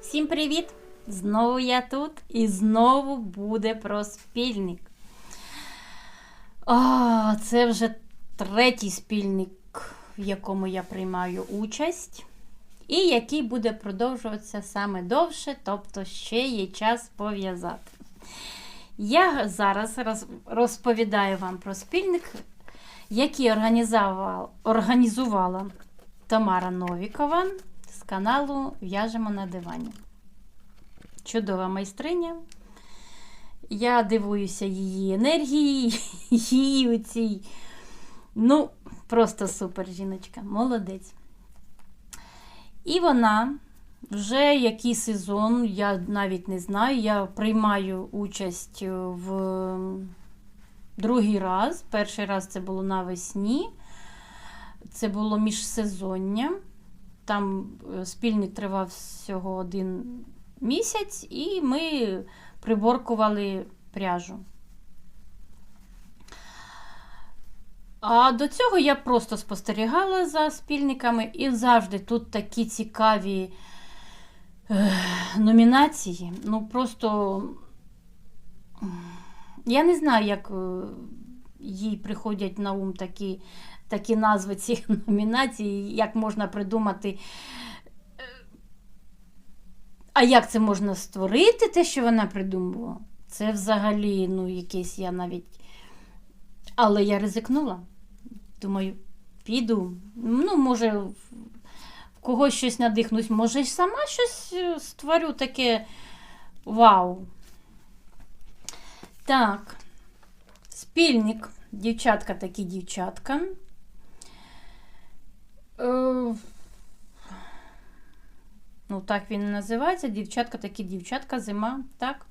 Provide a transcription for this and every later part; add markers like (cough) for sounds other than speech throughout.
Всім привіт! Знову я тут і знову буде про спільник. О, це вже третій спільник, в якому я приймаю участь, і який буде продовжуватися саме довше, тобто ще є час пов'язати. Я зараз розповідаю вам про спільник, який організувала, Тамара Новікова з каналу В'яжемо на дивані. Чудова майстриня. Я дивуюся її енергії, (laughs) її оцій. Ну, просто супер жіночка, молодець. І вона вже який сезон, я навіть не знаю. Я приймаю участь в другий раз. Перший раз це було навесні. Це було міжсезоння. Там е, спільник тривав всього один місяць, і ми приборкували пряжу. А до цього я просто спостерігала за спільниками, і завжди тут такі цікаві е, номінації. Ну, просто я не знаю, як е, їй приходять на ум такі, такі назви цих (laughs) номінацій, як можна придумати. е, А як це можна створити, те, що вона придумувала? Це взагалі, ну, якесь я навіть. Але я ризикнула. Думаю, піду. Ну, може, в когось щось надихнусь, може, сама щось е, створю таке вау. Так, спільник. Дівчатка такі дівчатка. Е, Ну, так він і називається. Дівчатка такі дівчатка, зима. Так.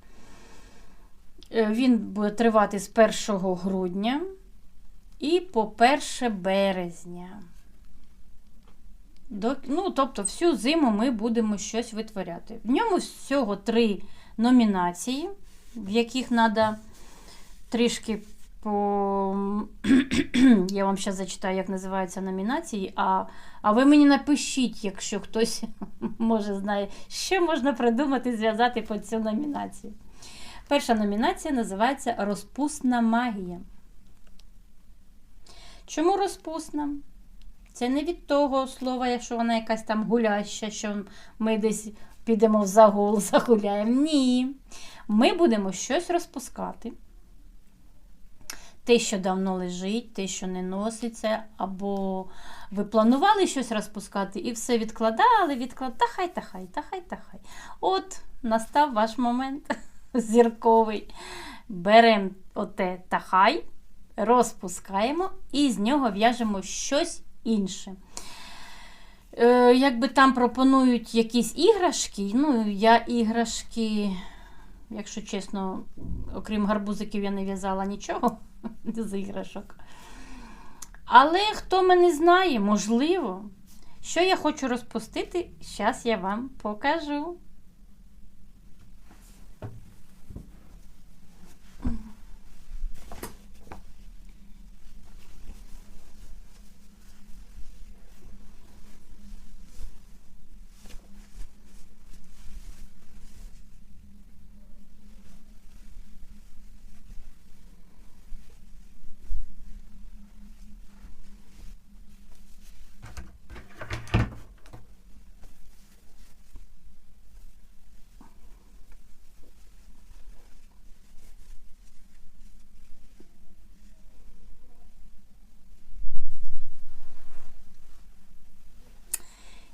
Е, Він буде тривати з 1 грудня і по 1 березня. До, ну, тобто, всю зиму ми будемо щось витворяти. В ньому всього три номінації, в яких треба трішки по. Я вам зараз зачитаю, як називаються номінації. А, а ви мені напишіть, якщо хтось (laughs) може знає, що можна придумати, зв'язати по цю номінацію. Перша номінація називається Розпусна магія. Чому розпусна? Це не від того слова, якщо вона якась там гуляща, що ми десь підемо в загул, (laughs) загуляємо. Ні. Ми будемо щось розпускати. Те, що давно лежить, те, що не носиться, або ви планували щось розпускати і все відкладали, відкладали. Та хай, та хай, та хай, та хай. От настав ваш момент (laughs) зірковий. Беремо оте та хай, розпускаємо і з нього в'яжемо щось інше. Е, якби там пропонують якісь іграшки, ну, я іграшки, якщо чесно, окрім гарбузиків, я не в'язала нічого (laughs) з іграшок. Але хто мене знає, можливо, що я хочу розпустити, зараз я вам покажу.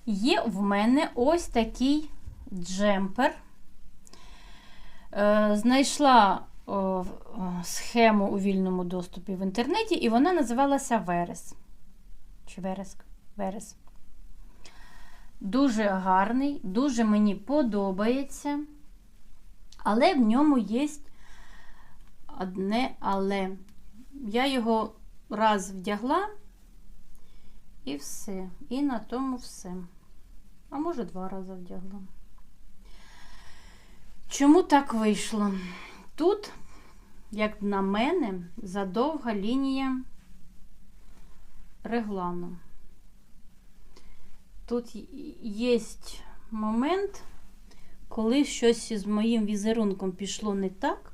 Є в мене ось такий джемпер. Е, Знайшла схему у вільному доступі в інтернеті, і вона називалася Верес. Чи Вереск? Верес. Дуже гарний, дуже мені подобається. Але в ньому є одне але. Я його раз вдягла, і все. І на тому все. А може, два рази вдягла. Чому так вийшло? Тут, як на мене, задовга лінія реглану. Тут є момент, коли щось з моїм візерунком пішло не так,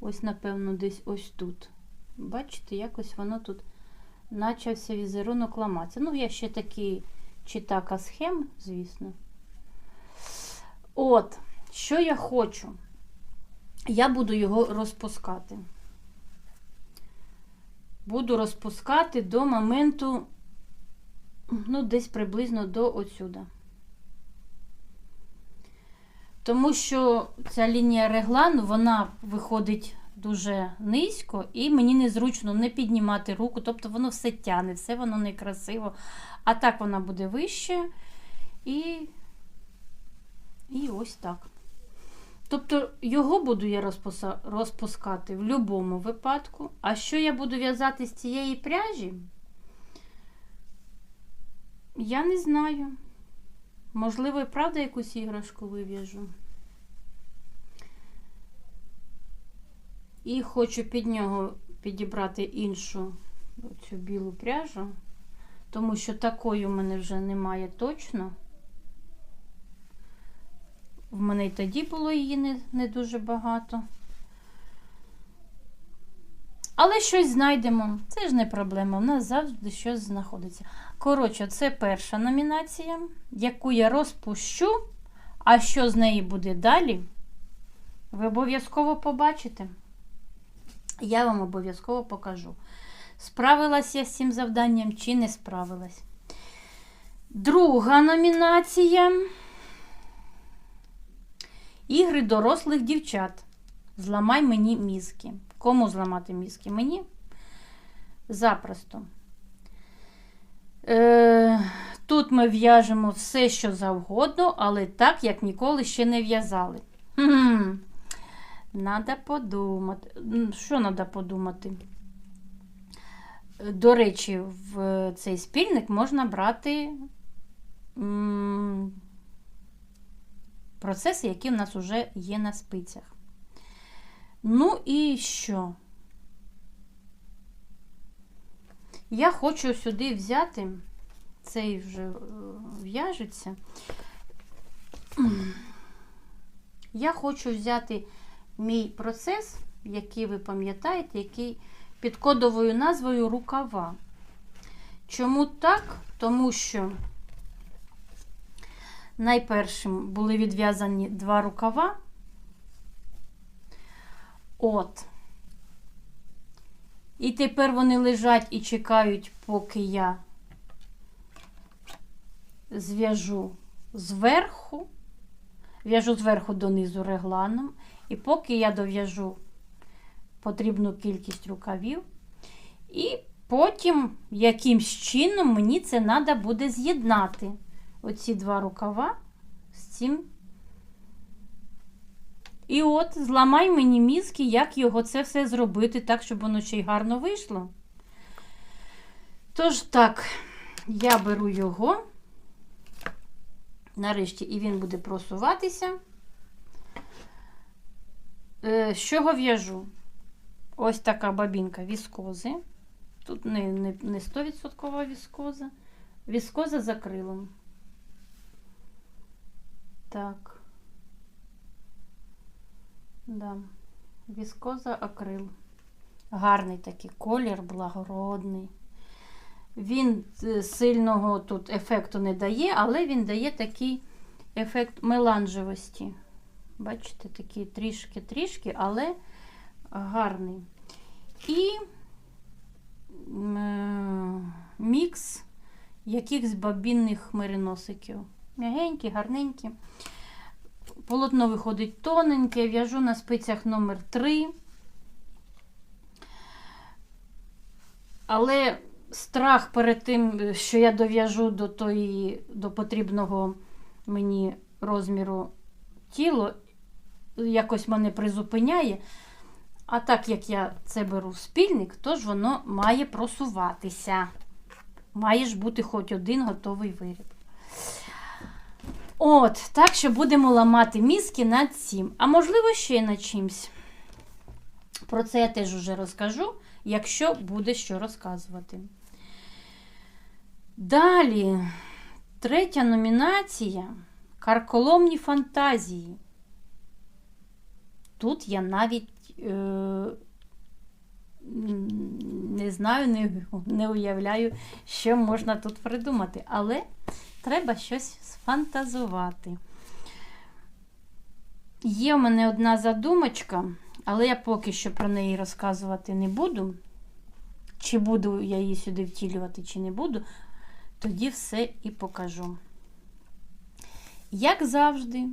ось, напевно, десь ось тут. Бачите, якось воно тут почався візерунок ламатися. Ну, я ще читака схем, звісно. От, що я хочу? Я буду його розпускати. Буду розпускати до моменту, ну, десь приблизно до отсюда. Тому що ця лінія реглану, вона виходить дуже низько, і мені незручно не піднімати руку, тобто воно все тяне, все воно некрасиво. А так вона буде вище. І, і ось так. Тобто його буду я розпускати в будь-якому випадку. А що я буду в'язати з цієї пряжі? Я не знаю. Можливо, і правда якусь іграшку вив'яжу. І хочу під нього підібрати іншу цю білу пряжу, тому що такої в мене вже немає точно. В мене й тоді було її не, не дуже багато. Але щось знайдемо. Це ж не проблема. У нас завжди щось знаходиться. Коротше, це перша номінація, яку я розпущу. А що з неї буде далі, ви обов'язково побачите. Я вам обов'язково покажу. Справилась я з цим завданням чи не справилась. Друга номінація. Ігри дорослих дівчат. Зламай мені мізки. Кому зламати мізки? Мені? Запросто. Е, тут ми в'яжемо все, що завгодно, але так, як ніколи ще не в'язали. Надо подумати. Що треба подумати? До речі, в цей спільник можна брати процеси, які в нас вже є на спицях. Ну і що? Я хочу сюди взяти, цей вже е, в'яжеться. Я хочу взяти мій процес, який ви пам'ятаєте, який під кодовою назвою рукава. Чому так? Тому що найпершим були відв'язані два рукава. От. І тепер вони лежать і чекають, поки я зв'яжу зверху, в'яжу зверху донизу регланом, і поки я дов'яжу потрібну кількість рукавів, і потім якимсь чином мені це треба буде з'єднати. Оці два рукава з цим. І от зламай мені мізки, як його це все зробити, так, щоб воно ще й гарно вийшло. Тож так, я беру його, нарешті, і він буде просуватися. Е, З чого в'яжу? Ось така бабінка віскози. Тут не, не, не 100% віскоза. Віскоза за крилом. Так. Да. Віскоза акрил. Гарний такий колір, благородний. Він е, сильного тут ефекту не дає, але він дає такий ефект меланжевості. Бачите, такий трішки-трішки, але гарний. І е, мікс якихось бабінних мериносиків. М'ягенькі, гарненькі. Полотно виходить тоненьке, в'яжу на спицях номер 3 Але страх перед тим, що я дов'яжу до тої, до потрібного мені розміру тіло, якось мене призупиняє. А так як я це беру в спільник, то ж воно має просуватися. Має ж бути хоч один готовий виріб. От, так що будемо ламати мізки над цим. А можливо, ще й над чимсь. Про це я теж уже розкажу, якщо буде що розказувати. Далі, третя номінація карколомні фантазії. тут я навіть е, не знаю, не, не уявляю, що можна тут придумати. Але треба щось сфантазувати. Є в мене одна задумочка, але я поки що про неї розказувати не буду. Чи буду я її сюди втілювати, чи не буду, тоді все і покажу. Як завжди,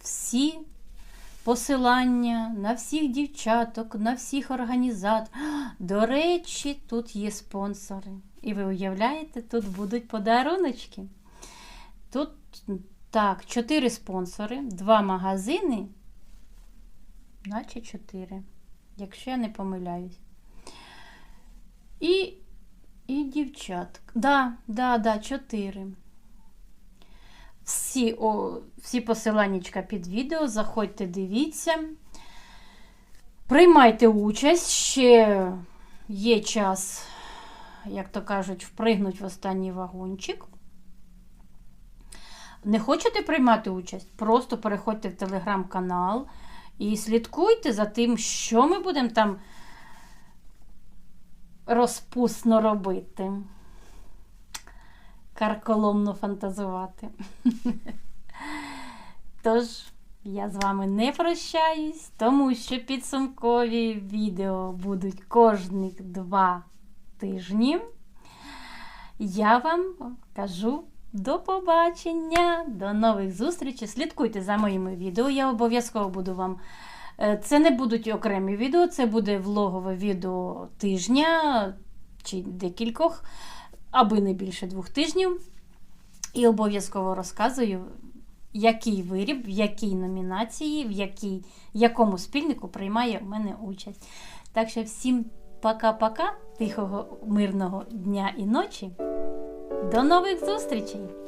всі посилання на всіх дівчаток, на всіх організаторів. (gasps) До речі, тут є спонсори. І ви уявляєте, тут будуть подаруночки. Тут так, чотири спонсори, два магазини, наче чотири, якщо я не помиляюсь. І, і дівчат. Да, да, да, чотири. Всі, о, всі посиланнячка під відео, заходьте, дивіться. Приймайте участь, ще є час, як то кажуть, впригнуть в останній вагончик. Не хочете приймати участь? Просто переходьте в телеграм-канал і слідкуйте за тим, що ми будемо там розпусно робити. Карколомно фантазувати. (laughs) Тож, я з вами не прощаюсь, тому що підсумкові відео будуть кожних два тижні. Я вам кажу до побачення, до нових зустрічей. Слідкуйте за моїми відео. Я обов'язково буду вам. Е, Це не будуть окремі відео, це буде влогове відео тижня чи декількох, аби не більше двох тижнів. І обов'язково розказую, який виріб, в якій номінації, в якій, якому спільнику приймає в мене участь. Так що всім пока-пока, тихого, мирного дня і ночі. До нових зустрічей!